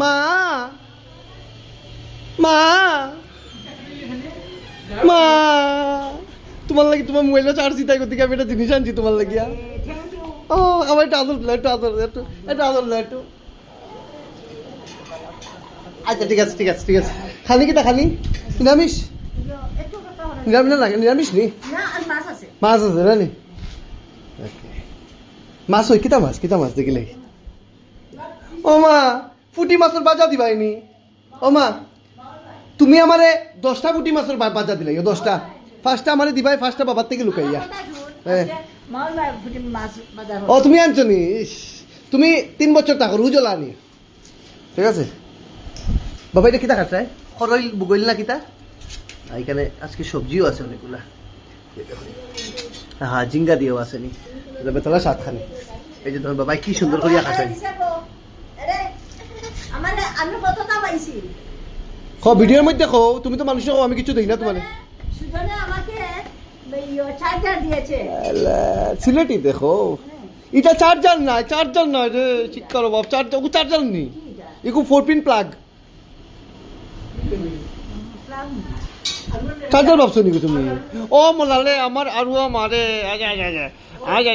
মা মা মা। তোমার লাগি তোমার মোবাইলটা চার্জ দিতে করতে আমি একটা জিনিস আনছি তোমার লাগিয়া। ইউ ও আমার একটু আদর দিল একটু আদর একটু একটু আদর দিল একটু। আচ্ছা ঠিক আছে ঠিক আছে ঠিক আছে। খালি কিটা খালি? নিরামিষ? নিরামিষ না নিরামিষ নি? মাছ আছে। না নি? মাছ হয় কিতা মাছ কিতা মাছ দেখিলে? ও মা ফুটি মাছের বাজা দিবাইনি ও মা তুমি আমারে দশটা ফুটি মাছের বাজা দিলাই দশটা। ফার্স্টটা আমারে দিবাই ফার্স্টটা বাবার থেকে লুকাইয়া। হ্যাঁ। ও তুমি আনছো নি? তুমি তিন বছর থাকো রুজলা আনি ঠিক আছে? বাবা এটা কিতা খাটায় খরইল বুগইল না কিতা? এখানে আজকে সবজিও আছে অনেকগুলা। হ্যাঁ জিঙ্গা দিয়েও আছে নি। বেতলা সাত খানি। এই যে তোমার বাবাই কি সুন্দর করিয়া খাটাই আমার আমি কতটা পাইছি। খ ভিডিওর মধ্যে কো তুমি তো মানুষ আমি কিছু দেই না তোমারে মানে সুজনে আমাকে চার্জার দিয়েছে। সিলেটি দেখো। এটা চার্জার না চার্জার না রে শিক্ষার অভাব। চার্জার ও চার্জার নেই ইকু ফোর পিন প্লাগ চার্জার ভাবছ নাকি তুমি? ও মলালে আমার আরুয়া মারে। আজ আজ আজ আজ